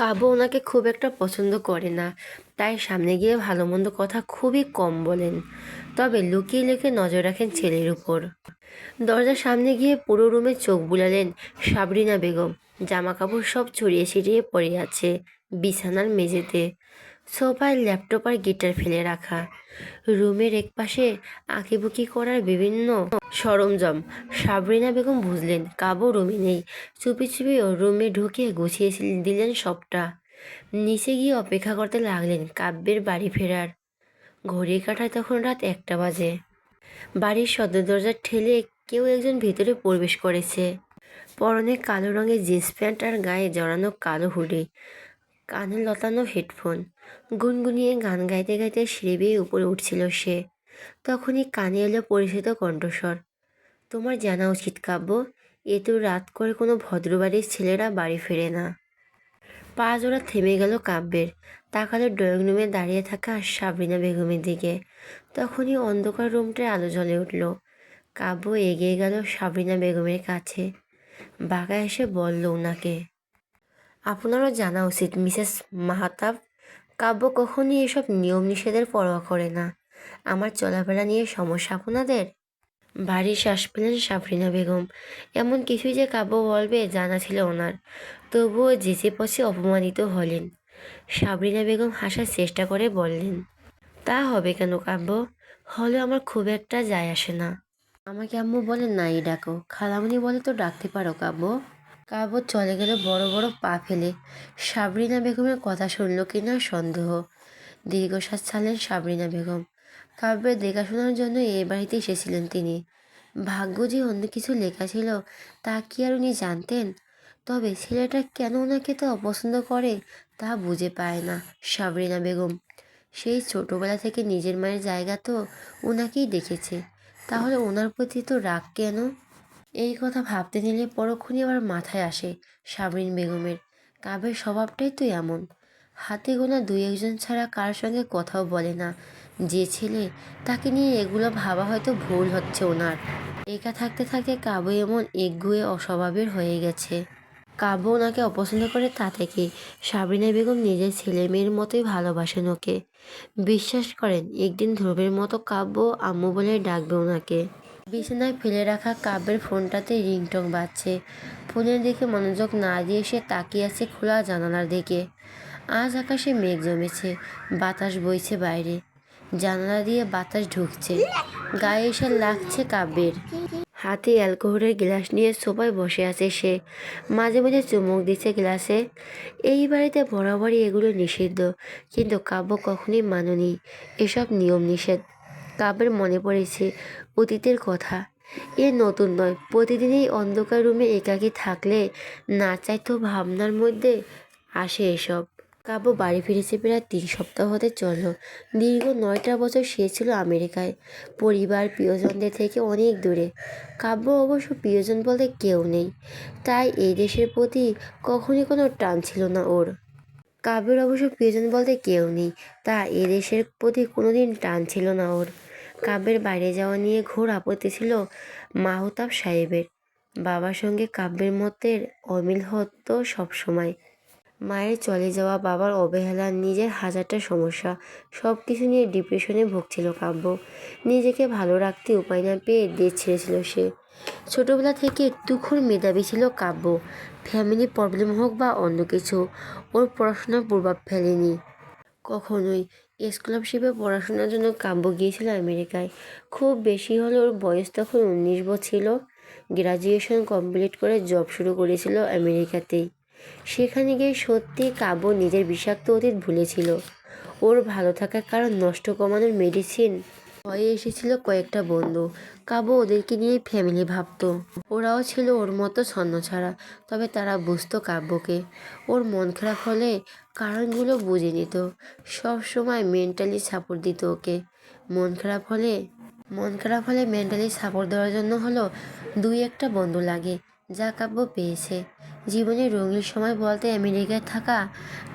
কাব্য ওনাকে খুব একটা পছন্দ করে না। তাই সামনে গিয়ে ভালো মন্দ কথা খুবই কম বলেন। তবে লুকিয়ে লুকিয়ে নজর রাখেন ছেলের উপর। দরজার সামনে গিয়ে পুরো রুমে চোখ বুলালেন সাবরিনা বেগম। জামা কাপড় সব ছড়িয়ে ছিটিয়ে পড়ে আছে বিছানার মেঝেতে। সোফায় ল্যাপটপ আর গিটার ফেলে রাখা। রুমের একপাশে আঁকিবুকি করার বিভিন্ন সরঞ্জাম। সাবরিনা বেগম বুঝলেন, কাবো রুমে নেই। চুপি চুপি ওর রুমে ঢুকে গুছিয়ে দিলেন সবটা। নিচে গিয়ে অপেক্ষা করতে লাগলেন কাব্যের বাড়ি ফেরার। ঘড়ি কাটায় তখন রাত একটা বাজে। বাড়ির সদর দরজা ঠেলে কেউ একজন ভিতরে প্রবেশ করেছে। পরনে কালো রঙের জিন্স প্যান্ট আর গায়ে জড়ানো কালো হুডি। কানে লতানো হেডফোন। গুনগুনিয়ে গান গাইতে গাইতে সিঁড়ি বেয়ে উপরে উঠছিল সে। তখনই কানে এলো পরিচিত কণ্ঠস্বর। তোমার জানা উচিত কাব্য, এ তো রাত করে কোনো ভদ্রবাড়ির ছেলেরা বাড়ি ফেরে না পা জোড়া থেমে গেল কাব্যের। তাকালো ড্রয়িং রুমে দাঁড়িয়ে থাকা সাবরিনা বেগমের দিকে। তখনই অন্ধকার রুমটায় আলো জ্বলে উঠল। কাব্য এগিয়ে গেল সাবরিনা বেগমের কাছে। বাঁকা এসে বলল ওনাকে আপনারও জানা উচিত, মিসেস মাহাতাব। কাব্য কখনই এসব নিয়ম নিষেধের পরোয়া করে না। আমার চলাফেরা নিয়ে সমস্যা আপনাদের? বাড়ির শ্বাস পেলেন সাফরিনা বেগম, এমন কিছুই যে কাব্য বলবে জানা ছিল ওনার। তবুও যেচে পচে অপমানিত হলেন, সাবরিনা বেগম হাসার চেষ্টা করে বললেন, তা হবে কেন কাব্য? হলে আমার খুব একটা যায় আসে না। আমাকে আম্মু বলে নাই ডাকো, খালামনি বলে তো ডাকতে পারো কাব্য। কাব্য চলে গেল বড় বড় পা ফেলে। সাবরিনা বেগমের কথা শুনল কিনা সন্দেহ। দীর্ঘশ্বাস ছাড়লেন সাবরিনা বেগম। কাব্যের দেখাশোনার জন্য এ বাড়িতে এসেছিলেন তিনি। ভাগ্য যে অন্য কিছু লেখা ছিল, তা কি আর উনি জানতেন? তবে ছেলেটা কেন ওনাকে তো অপছন্দ করে, তা বুঝে পায় না সাবরিনা বেগম। সেই ছোটোবেলা থেকে নিজের মায়ের জায়গা তো ওনাকেই দেখেছে। তাহলে ওনার প্রতি তো রাগ কেন? এই কথা ভাবতে নিলে পরক্ষণই আবার মাথায় আসে সাবরিন বেগমের। কাবের স্বভাবটাই তো এমন। হাতে গোনা দুই একজন ছাড়া কার সঙ্গে কথাও বলে না। যে ছেলে, তাকে নিয়ে এগুলো ভাবা হয়তো ভুল হচ্ছে ওনার। একা থাকতে থাকতে কাব্য এমন একগুয়ে অস্বভাবের হয়ে গেছে। কাব্য ওনাকে অপছন্দ করে তা থেকে, সাবরিনা বেগম নিজের ছেলে মেয়ের মতোই ভালোবাসেন ওকে। বিশ্বাস করেন, একদিন ধ্রুবের মতো কাব্য আম্মু বলে ডাকবে ওনাকে। বিছানায় ফেলে রাখা কাব্যের ফোনটাতে রিংটং বাজছে। ফোনের দিকে মনোযোগ না দিয়ে সে তাকিয়ে আছে খোলা জানালার দিকে। আজ আকাশে মেঘ জমেছে, বাতাস বইছে বাইরে। জানালা দিয়ে বাতাস ঢুকছে, গায়ে এসে লাগছে কাব্যের। হাতে অ্যালকোহলের গ্লাস নিয়ে সোফায় বসে আছে সে। মাঝে মাঝে চুমুক দিচ্ছে গ্লাসে। এই বাড়িতে বরাবরই এগুলো নিষিদ্ধ, কিন্তু কাব্য কখনোই মাননি। এসব নিয়ম নিষেধ। কাব্যের মনে পড়েছে অতীতের কথা। এ নতুন নয়, প্রতিদিনই অন্ধকার রুমে একাকী থাকলে না চাইতো ভাবনার মধ্যে আসে এসব। কাব্য বাড়ি ফিরেছে প্রায় তিন সপ্তাহ হতে চলল। দীর্ঘ নয়টা বছর সে ছিল আমেরিকায়। পরিবার, প্রিয়জনদের থেকে অনেক দূরে। কাব্য অবশ্য প্রিয়জন বলতে কেউ নেই। তাই এই দেশের প্রতি কখনই কোনো টান ছিল না ওর। কাব্যের অবশ্য প্রিয়জন বলতে কেউ নেই। তা এ দেশের প্রতি কোনোদিন টান ছিল না ওর। কাব্যের বাইরে যাওয়া নিয়ে ঘোর আপত্তি ছিল মাহতাব সাহেবের। বাবার সঙ্গে কাব্যের মতের অমিল হতো সবসময়। মায়ের চলে যাওয়া বাবার অবহেলা, নিজের হাজারটা সমস্যা সব কিছু নিয়ে ডিপ্রেশনে ভুগছিল কাব্য। নিজেকে ভালো রাখতে উপায় না পেয়ে দেশ ছেড়েছিল সে। ছোটবেলা থেকে তুখুর মেধাবী ছিল কাব্য। ফ্যামিলি প্রবলেম হোক বা অন্য কিছু, ওর পড়াশোনার প্রভাব ফেলেনি। কখনোই স্কলারশিপে পড়াশোনার জন্য কাব্য গিয়েছিল আমেরিকায়। খুব বেশি হলে ওর বয়স তখন উনিশ বছর। ছিল গ্রাজুয়েশন কমপ্লিট করে জব শুরু করেছিল আমেরিকাতেই। সেখানে গিয়ে সত্যি কাব্য নিজের বিষাক্ত অতীত ভুলেছিল। ওর ভালো থাকার কারণ নষ্ট কমানোর মেডিসিন ভয়ে এসেছিল কয়েকটা বন্ধু। কাব্য ওদেরকে নিয়ে ফ্যামিলি ভাবতো। ওরাও ছিল ওর মতো ছন্ন ছাড়া, তবে তারা বুঝতো কাব্যকে। ওর মন খারাপ হলে কারণগুলো বুঝে নিত। সব সময় মেন্টালি সাপোর্ট দিত ওকে। মন খারাপ হলে, মন খারাপ হলে মেন্টালি সাপোর্ট দেওয়ার জন্য হলো দুই একটা বন্ধু লাগে, যা কাব্য পেয়েছে। জীবনে রঙিন সময় বলতে আমেরিকায় থাকা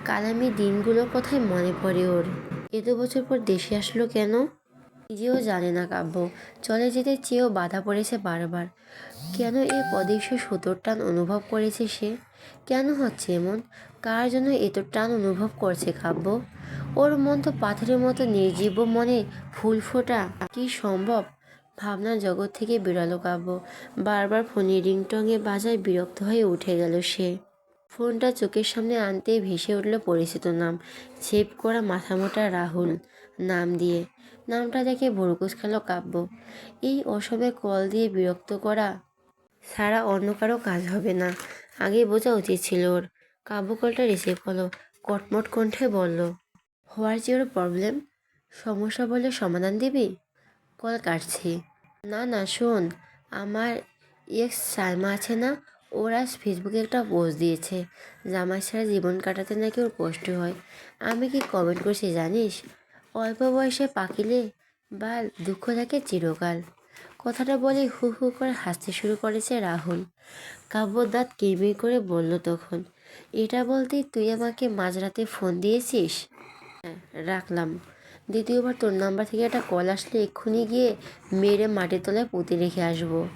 কালামি দিনগুলোর কথাই মনে পড়ে ওর? এত বছর পর দেশে আসলো কেন? নিজেও জানে না কাব্য। চলে যেতে চেয়েও বাধা পড়েছে বারবার। কেন এই অদৃশ্য সুতোর টান অনুভব করেছে সে? কেন হচ্ছে এমন? কার জন্য এত টান অনুভব করছে কাব্য ওর মন তো পাথরের মতো নির্জীব মনে ফুল ফোটা। কি সম্ভব? ভাবনার জগৎ থেকে বেরোলো কাব্য। বারবার ফোনের রিংটংয়ে বাজায় বিরক্ত হয়ে উঠে গেল সে। ফোনটা চোখের সামনে আনতেই ভেসে উঠল পরিচিত নাম। ছেপ করা মাথামোটা রাহুল নাম দিয়ে। নামটা দেখে ভরকুস খেল কাব্য। এই অসময়ে কল দিয়ে বিরক্ত করা ছাড়া অন্য কারও কাজ হবে না। আগে বোঝা উচিত ছিল ওর। কাব্য কলটা রিসিভ হলো কটমট কণ্ঠে বলল হোয়ার ইউর প্রবলেম সমস্যা বলে সমাধান দিবি? কল কাটছি। না না, শোন, আমার এক্স সাইমা আছে না, ওর ফেসবুকে একটা পোস্ট দিয়েছে। জামাই ছাড়া জীবন কাটাতে নাকি ওর কষ্ট হয়। আমি কি কমেন্ট করছি জানিস? অল্প বয়সে পাকিলে বা দুঃখ থাকে চিরকাল। কথাটা বলে হু হু করে হাসতে শুরু করেছে রাহুল। কাব্য দাঁত কিরমির করে বলল তখন এটা বলতে তুই আমাকে মাঝরাতে ফোন দিয়েছিস? হ্যাঁ রাখলাম। দ্বিতীয়বার তোর নাম্বার থেকে একটা কল আসলে এক্ষুনি গিয়ে মেরে মাটির তলায় পুঁতে রেখে আসব।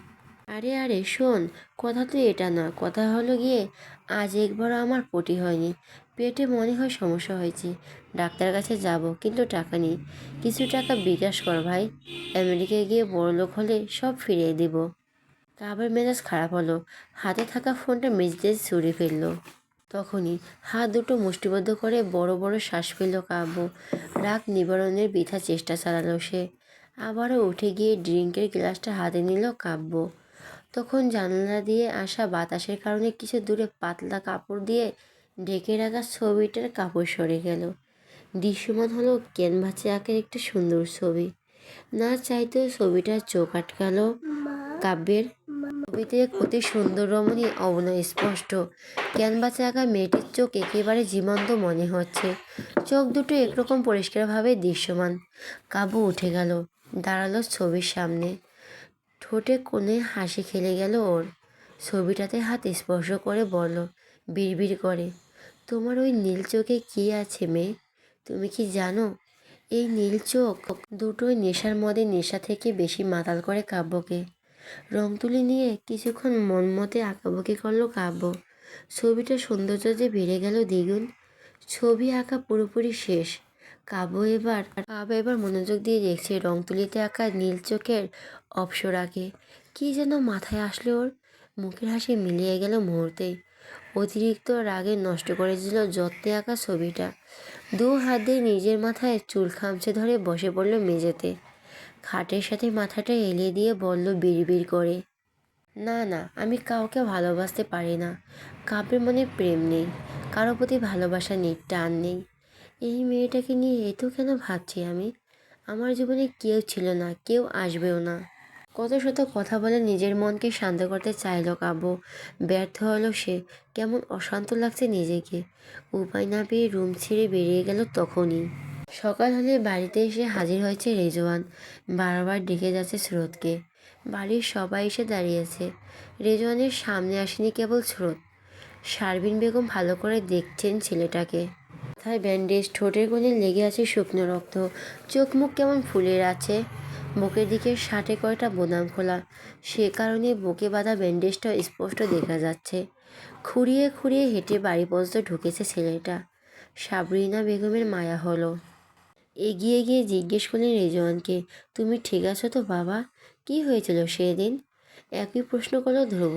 আরে আরে, শোন, কথা তো এটা না, কথা হলো গিয়ে আজ একবারও আমার পটি হয়নি। পেটে মনে হয় সমস্যা হয়েছে। ডাক্তার কাছে যাব, কিন্তু টাকা নেই। কিছু টাকা বিকাশ কর ভাই। আমেরিকায় গিয়ে বড়লোক হলে সব ফিরিয়ে দেব। কাবের মেজাজ খারাপ হলো। হাতে থাকা ফোনটা মেঝেতে ছুঁড়ে ফেলল। তখনই হাত দুটো মুষ্টিবদ্ধ করে বড় বড় শ্বাস ফেলল কাব্য। রাগ নিবারণের বৃথা চেষ্টা চালালো সে। আবারও উঠে গিয়ে ড্রিঙ্কের গ্লাসটা হাতে নিল কাব্য। তখন জানলা দিয়ে আসা বাতাসের কারণে কিছু দূরে পাতলা কাপড় দিয়ে ঢেকে রাখা ছবিটার কাপড় সরে গেল। দৃশ্যমান হলো ক্যানভাসে আঁকের একটা সুন্দর ছবি। না চাইতেও ছবিটার চোখ আটকালো কাব্যের ছবিতে অতি সুন্দর রমণী অবনয় স্পষ্ট। ক্যানভাসে আঁকা মেয়েটির চোখ একেবারে জীবন্ত মনে হচ্ছে। চোখ দুটো একরকম পরিষ্কারভাবে দৃশ্যমান। কাবু উঠে গেল, দাঁড়াল ছবির সামনে। ঠোঁটে কোণে হাসি খেলে গেল ওর। ছবিটাতে হাত স্পর্শ করে বলল, বিড়বিড় করে, তোমার ওই নীল চোখে কী আছে মেয়ে? তুমি কি জানো? এই নীল চোখ দুটোই নেশার মদে নেশা থেকে বেশি মাতাল করে কাব্যকে। রং তুলি নিয়ে কিছুক্ষণ মন মতে আঁকাবুকি করল কাব্য। ছবিটার সৌন্দর্য যে বেড়ে গেল দ্বিগুণ। ছবি আঁকা পুরোপুরি শেষ। কাব্য এবার কাব্য এবার মনোযোগ দিয়ে দেখছে রং তুলিতে আঁকা নীল চোখের অপসরাকে। কী যেন মাথায় আসলো ওর। মুখের হাসি মিলিয়ে গেল মুহূর্তেই। অতিরিক্ত রাগে নষ্ট করেছিল যত্নে আঁকা ছবিটা। দু হাত নিজের মাথায় চুল খামছে ধরে বসে পড়ল মেঝেতে। খাটের সাথে মাথাটা এলিয়ে দিয়ে বলল বিড়বিড় করে, না না, আমি কাউকে ভালোবাসতে পারি না। কাপের মনে প্রেম নেই, কারও প্রতি ভালোবাসা নেই, টান নেই। এই মেয়েটাকে নিয়ে এত কেন ভাবছি আমি? আমার জীবনে কেউ ছিল না, কেউ আসবেও না। কত শত কথা বলে নিজের মনকে শান্ত করতে চাইলো কাব্য। ব্যর্থ হলো সে, কেমন অশান্ত লাগছে নিজেকে। উপায় না পেয়ে রুম ছেড়ে বেরিয়ে গেল তখনই। সকাল হলে বাড়িতে এসে হাজির হয়েছে রেজওয়ান। বারবার ডেকে যাচ্ছে স্রোতকে। বাড়ির সবাই এসে দাঁড়িয়েছে। রেজওয়ানের সামনে আসেনি কেবল স্রোত। শারবিন বেগম ভালো করে দেখছেন ছেলেটাকে। মাথায় ব্যান্ডেজ, ঠোঁটের কোণে লেগে আছে শুকনো রক্ত। চোখ মুখ কেমন ফুলের আছে। বুকের দিকে ষাটে কয়টা বোদাম খোলা। সে কারণে বুকে বাঁধা ব্যান্ডেজটা স্পষ্ট দেখা যাচ্ছে। খুঁড়িয়ে খুঁড়িয়ে হেঁটে বাড়ি পর্যন্ত ঢুকেছে ছেলেটা। সাবরিনা বেগমের মায়া হলো। এগিয়ে গিয়ে জিজ্ঞেস করলেন, রেজওয়ানকে তুমি ঠিক আছো তো বাবা? কি হয়েছিল সেদিন? একই প্রশ্ন করল ধ্রুব।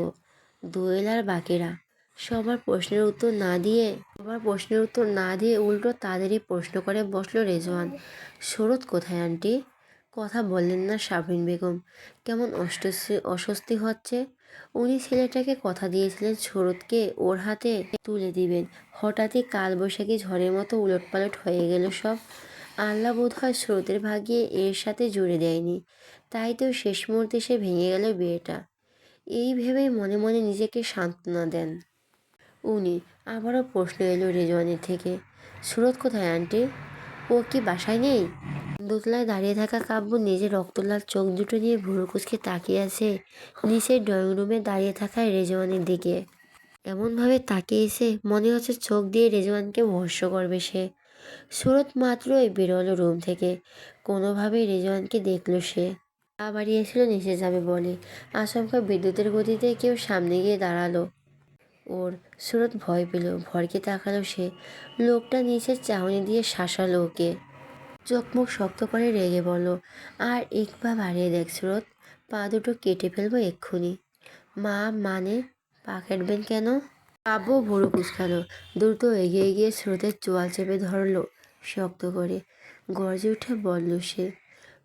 দোয়েল আর বাকিরা, সবার প্রশ্নের উত্তর না দিয়ে, সবার প্রশ্নের উত্তর না দিয়ে উল্টো তাদেরই প্রশ্ন করে বসল রেজওয়ান। শরৎ কোথায়, আন্টি? কথা বললেন না সাবরিন বেগম। কেমন অস্বস্তি অস্বস্তি হচ্ছে? উনি ছেলেটাকে কথা দিয়েছিলেন শরৎকে ওর হাতে তুলে দিবেন। হঠাৎই কালবৈশাখী ঝড়ের মতো উলটপালট হয়ে গেল সব। আল্লাহ বোধ হয় স্রোতের ভাগ্যে এর সাথে জুড়ে দেয়নি। তাই তো শেষ মুহূর্তে সে ভেঙে গেল বিয়েটা। এই ভেবেই মনে মনে নিজেকে সান্ত্বনা দেন। উনি আবারও প্রশ্ন এলো রেজওয়ানের থেকে, সুরত কোথায়, আন্টি? ও কি বাসায় নেই? দোতলায় দাঁড়িয়ে থাকা কাব্য নিজের রক্তলাল চোখ দুটো নিয়ে ভুরু কুচকে তাকিয়ে আছে নিচের ড্রয়িং রুমে দাঁড়িয়ে থাকা রেজওয়ানের দিকে। এমনভাবে তাকিয়ে এসে মনে হচ্ছে চোখ দিয়ে রেজওয়ানকে ভস্য করবে সে। সুরত মাত্রই বেরোলো রুম থেকে। কোনোভাবেই রেজওয়ানকে দেখল সে। পা বাড়িয়েছিল, নিচে যাবে বলে। আশঙ্কা বিদ্যুতের গতিতে কেউ সামনে গিয়ে দাঁড়াল। ওর সুরত ভয় পেল ভরকে তাকালো সে। লোকটা নিচের চাউনি দিয়ে শাসালো ওকে। চোখ মুখ শক্ত করে রেগে বলল, আর এক পা বাড়িয়ে দেখ স্রোত, পা দুটো কেটে ফেলব এক্ষুনি। মা মানে? পা কাটবেন কেন? কাব্য ভুরু কুচকালো। দ্রুত এগিয়ে গিয়ে স্রোতের চোয়াল চেপে ধরলো শক্ত করে। গর্জে উঠে বলল সে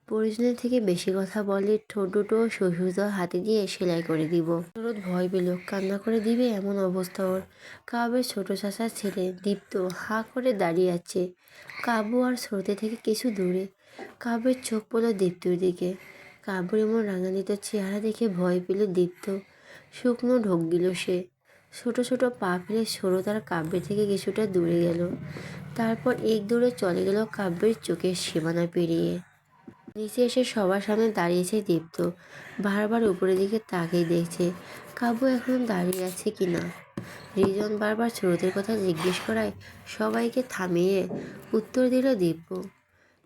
প্রয়োজনের থেকে বেশি কথা বললে ঠোঁট দুটো সুসুতো হাতে দিয়ে সেলাই করে দিব। স্রোত ভয় পেল, কান্না করে দিবে এমন অবস্থা ওর। কাব্যের ছোট চাচার ছেলে দীপ্ত হা করে দাঁড়িয়ে আছে। কাব্য আর স্রোতে থেকে কিছু দূরে। কাব্যের চোখ পড়ল দীপ্তর দিকে। কাব্যর এমন রাঙানিত চেহারা দেখে ভয় পেল দীপ্ত। শুকনো ঢোক দিল সে। ছোট ছোট পা ফেলে সরো তার কাব্যের থেকে কিছুটা দূরে গেল। তারপর এক দূরে চলে গেল কাব্যের চোখের সীমানা পেরিয়ে। নিচে এসে সবার সামনে দাঁড়িয়েছে দীপ্ত। বারবার উপরের দিকে তাকিয়ে দেখছে কাব্য এখন দাঁড়িয়ে আছে কি না। রিজন বারবার স্রোতের কথা জিজ্ঞেস করায় সবাইকে থামিয়ে উত্তর দিল দীপ্য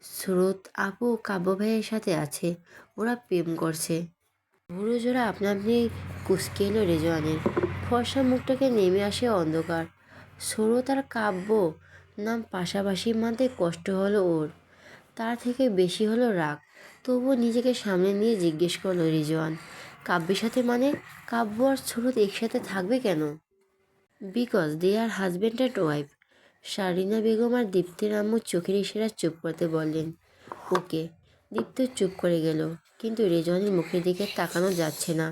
স্রোত, আপু, কাব্য ভাইয়ের সাথে আছে। ওরা প্রেম করছে। বুড়ো জোড়া আপনা আপনি কুসকে এলো রেজওয়ানের। ফর্সা মুখটাকে নেমে আসে অন্ধকার। স্রোত আর কাব্য নাম পাশাপাশি মানতে কষ্ট হলো ওর। তার থেকে বেশি হলো রাগ। তবুও নিজেকে সামনে নিয়ে জিজ্ঞেস করল রিজওয়ান, কাব্যের সাথে মানে কাব্য আর স্রোত একসাথে থাকবে কেন? Because they are husband and wife. Sharina Begum আর দীপ্তের আম্মু চোখের ইশারা চুপ করতে বললেন, ওকে। দীপ্ত চুপ করে গেল। কিন্তু রেজওয়ানের মুখের দিকে তাকানো যাচ্ছে না।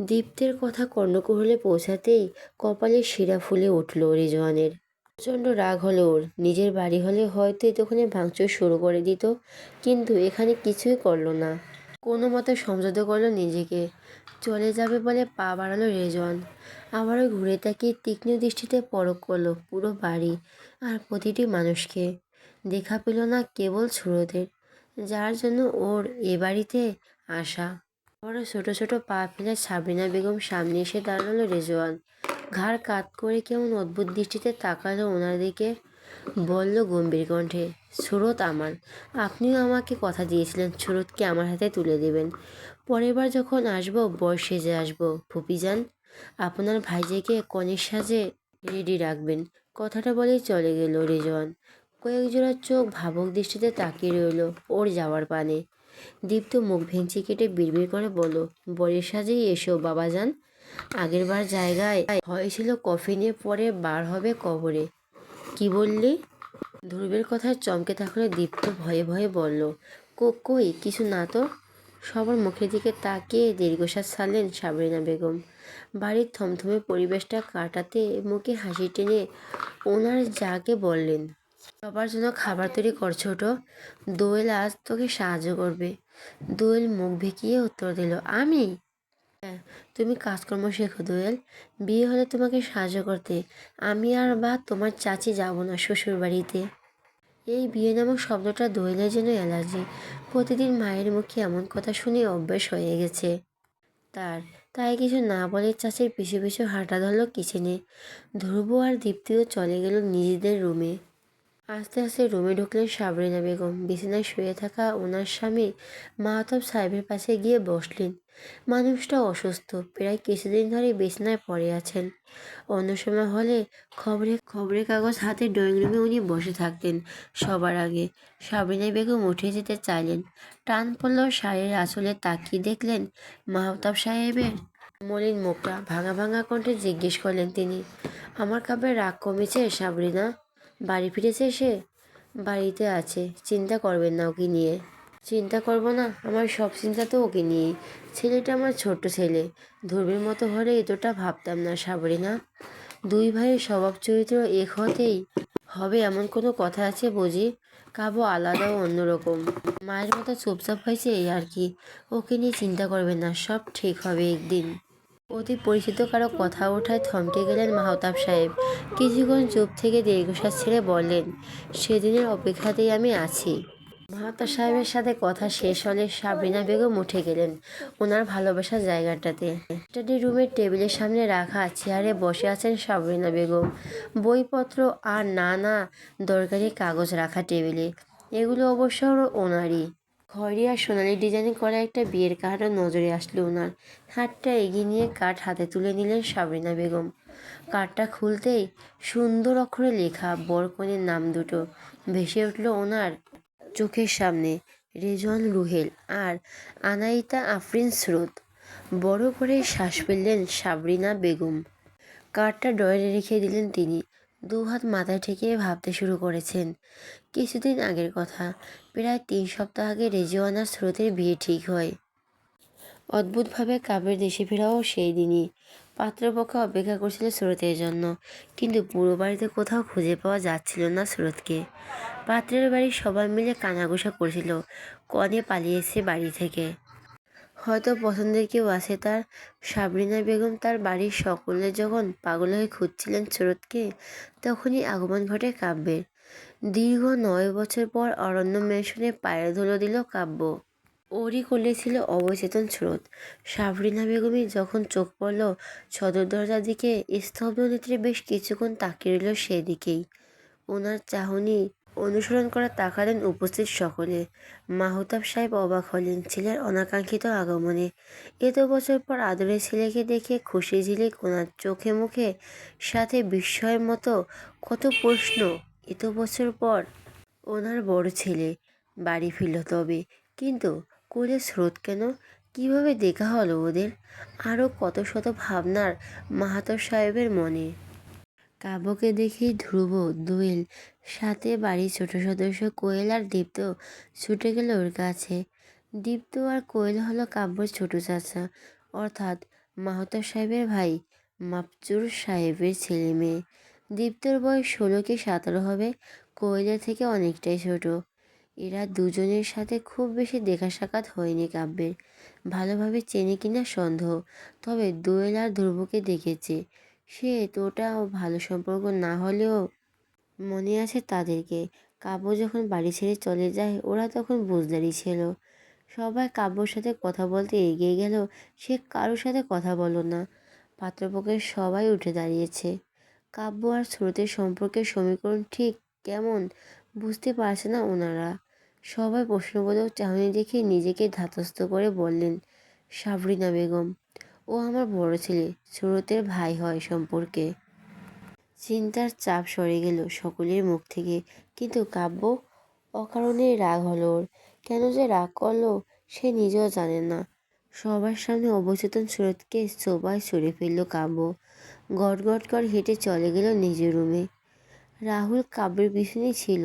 দীপ্তের কথা কর্ণকুহলে পৌঁছাতেই কপালে শিরা ফুলে উঠল রেজওয়ানের। প্রচণ্ড রাগ হলো ওর। নিজের বাড়ি হলে হয়তো এতক্ষণে ভাঙচুর শুরু করে দিত, কিন্তু এখানে কিছুই করল না। কোনো মতে সমঝোতা করল নিজেকে। চলে যাবে বলে পা বাড়ালো রেজওয়ান। আবারও ঘুরে তাকিয়ে তীক্ষ্ণ দৃষ্টিতে পরক করল পুরো বাড়ি আর প্রতিটি মানুষকে। দেখা পেল না কেবল সুরতের। যার জন্য ওর এ বাড়িতে আসা। আবারও ছোটো ছোটো পা ফেলে সাবিনা বেগম সামনে এসে দাঁড়াল রেজওয়ান। ঘাড় কাত করে কেমন অদ্ভুত দৃষ্টিতে তাকালো ওনার দিকে। বলল গম্ভীর কণ্ঠে, সুরত আমার, আপনিও আমাকে কথা দিয়েছিলেন, সুরতকে আমার হাতে তুলে দেবেন। পরের বার যখন আসব, বর সেজে আসব। ফুপিজান, আপনার ভাইজেকে কনের সাজে রেডি রাখবেন। কথাটা বলেই চলে গেল রেজওয়ান। কয়েক জোড়া চোখ ভাবক দৃষ্টিতে তাকিয়ে রইল ওর যাওয়ার পানে। দীপ্ত মুখ ভেঙচি কেটে বিড়বিড় করে বলল, বরের সাজেই এসো, বাবাজান। আগের বার জায়গায় হয়েছিল কফিনে পরে বার হবে কবরে। কি বললি? ধ্রুবের কথায় চমকে থাকলে দীপ্ত ভয়ে ভয়ে বলল কই, কিছু না তো? সবার মুখের দিকে তাকিয়ে দীর্ঘশ্বাস ছাড়লেন সাবরিনা বেগম। বাড়ির থমথমে পরিবেশটা কাটাতে মুখে হাসি টেনে ওনার যাকে বললেন সবার জন্য খাবার তৈরি করছ ওটো দোয়েল আজ তোকে সাহায্য করবে। দোয়েল মুখ ভেকিয়ে উত্তর দিল, আমি? হ্যাঁ তুমি কাজকর্ম শেখো দোয়েল। বিয়ে হলে তোমাকে সাহায্য করতে। আমি আর বা তোমার চাচি যাব না শ্বশুর বাড়িতে এই বিয়ে নামক শব্দটা দোয়েলের জন্য অ্যালার্জি। প্রতিদিন মায়ের মুখে এমন কথা শুনে অভ্যেস হয়ে গেছে। তার, তাই কিছু না বলে চাচির পিছু পিছু হাঁটা ধরলো কিচেনে। ধ্রুব আর দীপ্তিও চলে গেল নিজেদের রুমে। আস্তে আস্তে রুমে ঢুকলেন সাবরিনা বেগম। বিছানায় শুয়ে থাকা ওনার স্বামী মাহতাব সাহেবের পাশে গিয়ে বসলেন। মানুষটা অসুস্থ, প্রায় কিছুদিন ধরে বিছানায় পড়ে আছেন। অন্য সময় হলে খবরে খবরের কাগজ হাতে ড্রয়িং রুমে উনি বসে থাকতেন সবার আগে। সাবরিনা বেগম উঠে যেতে চাইলেন। টান পড়ল শাড়ির আসলে তাকিয়ে দেখলেন মাহতাব সাহেবের মলিন মুখটা ভাঙা ভাঙা কণ্ঠে জিজ্ঞেস করলেন তিনি। আমার কাপে রাগ কমেছে সাবরিনা? বাড়ি ফিরেছে সে? বাড়িতে আছে। চিন্তা করবেন না ওকে নিয়ে। চিন্তা করব না, আমার সব চিন্তা তো ওকে নিয়েই। ছেলেটা আমার ছোট্ট ছেলে। ধর্মের মতো হলে এতটা ভাবতাম না, সাবরিনা। দুই ভাইয়ের স্বভাব চরিত্র এক হতেই হবে এমন কোনো কথা আছে বুঝি? কাব্য আলাদা ও অন্যরকম। মায়ের মতো চুপচাপ হয়েছে এই আর কি। ওকে নিয়ে চিন্তা করবেন না, সব ঠিক হবে একদিন। অতি পরিচিত কারও কথা ওঠায় থমকে গেলেন মাহতাব সাহেব। কিছুক্ষণ চুপ থেকে দীর্ঘশ্বাস ছেড়ে বললেন, সেদিনের অপেক্ষাতেই আমি আছি। মাহতাব সাহেবের সাথে কথা শেষ হলে সাবরিনা বেগম উঠে গেলেন ওনার ভালোবাসার জায়গাটাতে। স্টাডি রুমের টেবিলের সামনে রাখা চেয়ারে বসে আছেন সাবরিনা বেগম। বইপত্র আর নানা দরকারি কাগজ রাখা টেবিলে। এগুলো অবশ্য ওনারই। খয়েরি আর সোনালি ডিজাইনিং করা একটা বিয়ের কার্ডও নজরে আসলো ওনার হাতটা এগিয়ে নিয়ে কার্ড হাতে তুলে নিলেন সাবরিনা বেগম। কার্ডটা খুলতেই সুন্দর অক্ষরে লেখা বরকনের নাম দুটো। ভেসে উঠল ওনার চোখের সামনে, রেজওয়ান রুহেল আর আনাইতা আফরিন স্রোত। বড় করে শ্বাস ফেললেন সাবরিনা বেগম। কার্ডটা ডয়ারে রেখে দিলেন তিনি। দু হাত মাথায় ঠেকে ভাবতে শুরু করেছেন। কিছুদিন আগের কথা প্রায় তিন সপ্তাহ আগে রেজিওয়ানার স্রোতের বিয়ে ঠিক হয়। অদ্ভুতভাবে কাবের দেশে ফেরাও সেই দিনই। পাত্রপক্ষ অপেক্ষা করছিল স্রোতের জন্য, কিন্তু পুরো বাড়িতে কোথাও খুঁজে পাওয়া যাচ্ছিল না স্রোতকে। পাত্রের বাড়ির সবাই মিলে কানাঘুষা করছিল, কনে পালিয়েছে বাড়ি থেকে। হয়তো পছন্দের কেউ আছে তার, সাবরিনা বেগম তার বাড়ির সকলে যখন পাগল হয়ে খুঁজছিলেন স্রোতকে, তখনই আগমন ঘটে কাব্যের। দীর্ঘ নয় বছর পর অরণ্য মেনশনে পায়ের ধুলো দিল কাব্য। ওরই কোলে ছিল অবচেতন স্রোত। সাবরিনা বেগমই যখন চোখ পড়ল, সদর দরজার দিকে স্তব্ধ নেত্রে বেশ কিছুক্ষণ তাকিয়ে রইল সেদিকেই। ওনার চাহনি অনুসরণ করা তাকালেন উপস্থিত সকলে। মাহতাব সাহেব অবাক হলেন ছেলের অনাকাঙ্ক্ষিত আগমনে। এত বছর পর আদরের ছেলেকে দেখে খুশি ঝিলিক ওনার চোখে মুখে সাথে বিস্ময়ের মতো কত প্রশ্ন এত বছর পর ওনার বড় ছেলে বাড়ি ফিরল তবে। কিন্তু কোলে স্রোত কেন? কীভাবে দেখা হলো ওদের? আরও কত শত ভাবনার মাহাতো সাহেবের মনে। কাব্যকে দেখি ধ্রুব, দোয়েল সাথে বাড়ির ছোট সদস্য কোয়েল আর দীপ্ত ছুটে গেল ওর কাছে। দীপ্ত আর কোয়েল হলো কাব্যর ছোট চাচা, অর্থাৎ মাহতো সাহেবের ভাই, মাপচুর সাহেবের ছেলে মেয়ে দীপ্তর বয়স ষোলো কি সতেরো হবে? কোয়েলের থেকে অনেকটাই ছোট। এরা দুজনের সাথে খুব বেশি দেখা সাক্ষাৎ হয়নি কাব্যের। ভালোভাবে চেনে কিনা সন্দেহ, তবে দোয়েল আর ধ্রুবকে দেখেছে। সে এতটা ভালো সম্পর্ক না হলেও মনে আছে তাদেরকে। কাব্য যখন বাড়ি ছেড়ে চলে যায়, ওরা তখন বুঝদারি ছিল। সবাই কাব্যর সাথে কথা বলতে এগিয়ে গেল সে কারোর সাথে কথা বলো না। পাত্রপক্ষের সবাই উঠে দাঁড়িয়েছে। কাব্য আর স্রোতের সম্পর্কের সমীকরণ ঠিক কেমন বুঝতে পারছে না ওনারা। সবাই প্রশ্নবোধক চাহনি দেখে নিজেকে ধাতস্থ করে বললেন, সাবরিনা বেগম, ও আমার বড় ছেলে, স্রোতের ভাই হয় সম্পর্কে। চিন্তার চাপ সরে গেল সকলের মুখ থেকে। কিন্তু কাব্য অকারণে রাগ হলো ওর। কেন যে রাগ করল সে নিজেও জানে না। সবার সামনে অবচেতন সুরতকে সবাই সরে ফেলল কাব্য। গট করে হেঁটে চলে গেল নিজের রুমে। রাহুল কাব্যের পিছনেই ছিল।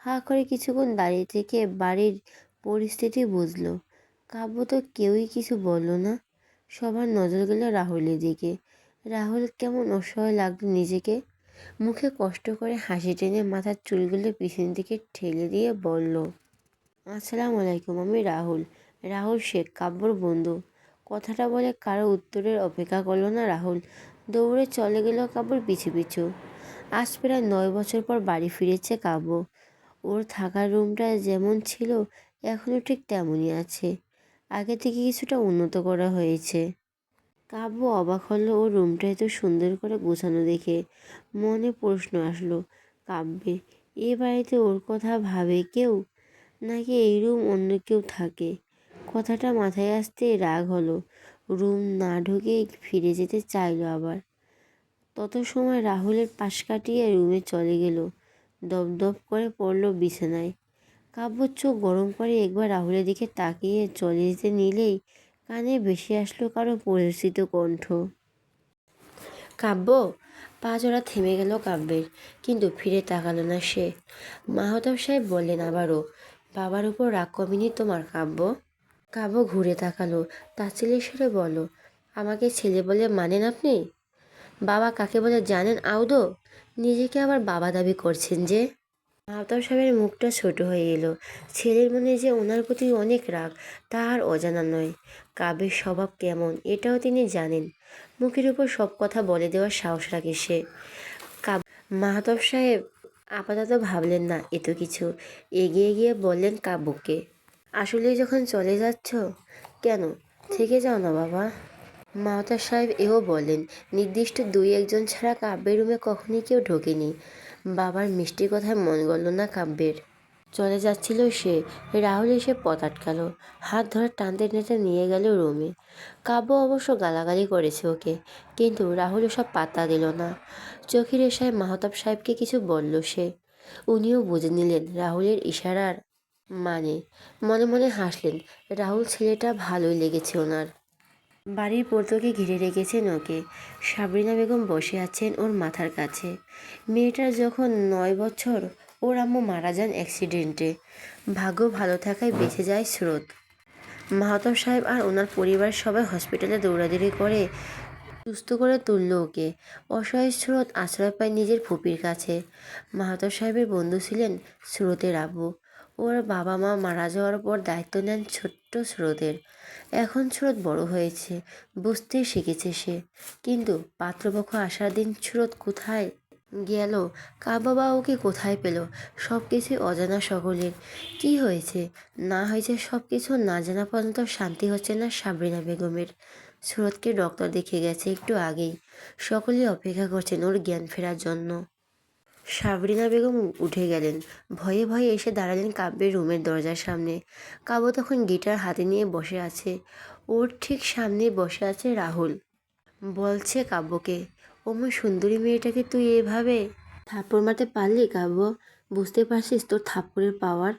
হা করে কিছুক্ষণ দাঁড়িয়ে থেকে বাড়ির পরিস্থিতি বুঝলো। কাব্য তো কেউই কিছু বলল না। সবার নজর গেল রাহুলের দিকে। রাহুল কেমন অসহায় লাগল নিজেকে। মুখে কষ্ট করে হাসি টেনে মাথার চুলগুলো পিছন দিকে ঠেলে দিয়ে বলল, আসসালামু আলাইকুম, আমি রাহুল। রাহুল শেখ, কাব্যর বন্ধু। কথাটা বলে কারও উত্তরের অপেক্ষা করল না রাহুল। দৌড়ে চলে গেল কাব্যর পিছু পিছু। আজ প্রায় নয় বছর পর বাড়ি ফিরেছে কাব্য। ওর থাকার রুমটা যেমন ছিল এখনও ঠিক তেমনই আছে। আগে থেকে কিছুটা উন্নত করা হয়েছে। কাব্য অবাক হলো ওর রুমটা এত সুন্দর করে গোছানো দেখে। মনে প্রশ্ন আসলো, কাব্যে, এ বাড়িতে ওর কথা ভাবে কেউ? নাকি এই রুম অন্য কেউ থাকে? কথাটা মাথায় আসতে রাগ হলো। রুম না ঢুকে ফিরে যেতে চাইলো আবার। তত সময় রাহুলের পাশ কাটিয়ে রুমে চলে গেল। দপদপ করে পড়ল বিছানায়। কাব্য চোখ গরম করে একবার রাহুলের দিকে তাকিয়ে চলে যেতে নিলেই কানে ভেসে আসলো কারও পরিচিত কণ্ঠ। কাব্য, পা জোড়া থেমে গেল কাব্যের, কিন্তু ফিরে তাকালো না সে। মাহতাব সাহেব বললেন আবারও, বাবার উপর রাগ কমেনি তোমার কাব্য? কাব্য ঘুরে তাকালো। তাচ্ছিলের সুরে বলো আমাকে ছেলে বলে মানেন আপনি? বাবা কাকে বলে জানেন আউদো? নিজেকে আবার বাবা দাবি করছেন যে? মাহতাব সাহেবের মুখটা ছোট হয়ে এলো। ছেলের মনে যে ওনার প্রতি অনেক রাগ তা আর অজানা নয়। কাব্যের স্বভাব কেমন, এটাও তিনি জানেন। মুখের উপর সব কথা বলে দেওয়ার সাহস রাখে সে। কাব মাহতাব সাহেব, আপাতত ভাবলেন না এত কিছু। এগিয়ে গিয়ে বললেন কাব্যকে আসলে যখন চলে যাচ্ছ? কেন? থেকে যাও না, বাবা। মাহতাব সাহেব এও বলেন, নির্দিষ্ট দুই একজন ছাড়া কাব্যের রুমে কখনই কেউ ঢোকেনি। বাবার মিষ্টি কথায় মন গল না কাব্যের। চলে যাচ্ছিল সে। রাহুল এসে পথ আটকালো। হাত ধরে টানতে টানতে নিয়ে গেল রুমে। কাব্য অবশ্য গালাগালি করেছে ওকে, কিন্তু রাহুল সব পাত্তা দিল না। চোখের এসায় মাহতাব সাহেবকে কিছু বলল সে। উনিও বুঝে নিলেন রাহুলের ইশারার মানে মনে মনে হাসলেন, রাহুল, ছেলেটা ভালোই লেগেছে ওনার। বাড়ির পর্তকে ঘিরে রেখেছেন ওকে সাবরিনা বেগম বসে আছেন ওর মাথার কাছে। মেয়েটার যখন নয় বছর, ওর আম্মু মারা যান অ্যাক্সিডেন্টে। ভাগ্য ভালো থাকায় বেঁচে যায় স্রোত। মাহাতব সাহেব আর ওনার পরিবার সবাই হসপিটালে দৌড়াদৌড়ি করে সুস্থ করে তুলল ওকে। অসহায় স্রোত আশ্রয় পায় নিজের ফুপির কাছে। মাহাতব সাহেবের বন্ধু ছিলেন স্রোতের আব্বু। ওর বাবা মা মারা যাওয়ার পর দায়িত্ব নেন ছোট্ট স্রোতের। এখন স্রোত বড় হয়েছে বুঝতে শিখেছে সে। কিন্তু পাত্রপক্ষ আসার দিন স্রোত কোথায় গেল কা বাবা ওকে কোথায় পেল সব কিছুই অজানা সকলের। কি হয়েছে? না হয়েছে সব কিছু না জানা পর্যন্ত শান্তি হচ্ছে না সাবরিনা বেগমের। সুরতকে ডক্টর দেখে গেছে একটু আগেই। সকলেই অপেক্ষা করছেন ওর জ্ঞান ফেরার জন্য। সাবরিনা বেগম উঠে গেলেন। ভয়ে ভয়ে এসে দাঁড়ালেন কাব্যের রুমের দরজার সামনে। কাব্য তখন গিটার হাতে নিয়ে বসে আছে। ওর ঠিক সামনে বসে আছে রাহুল। বলছে কাব্যকে, ওমা, সুন্দরী মেয়েটাকে তুই এভাবে থাপ্পড় মারতে পারলি কাব্য? বুঝতে পারছিস তোর থাপ্পড়ের পাওয়ার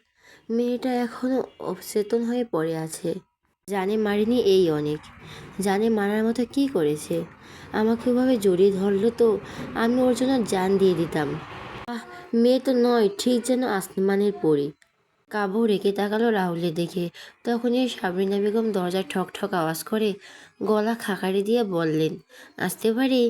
মেয়েটা এখনও অচেতন হয়ে পড়ে আছে। জানে মারিনি এই অনেক। জানে মারার মতো কি করেছে? আমাকে ওভাবে জড়িয়ে ধরলো তো আমি ওর জন্য জান দিয়ে দিতাম। মেয়ে তো নয়, ঠিক যেন আসমানের পরি। কাবু রেখে তাকালো রাহুলের দেখে তখনই সাবরিনা বেগম দরজায় ঠক ঠক আওয়াজ করে গলা খাকারি দিয়ে বললেন, আসতে পারি?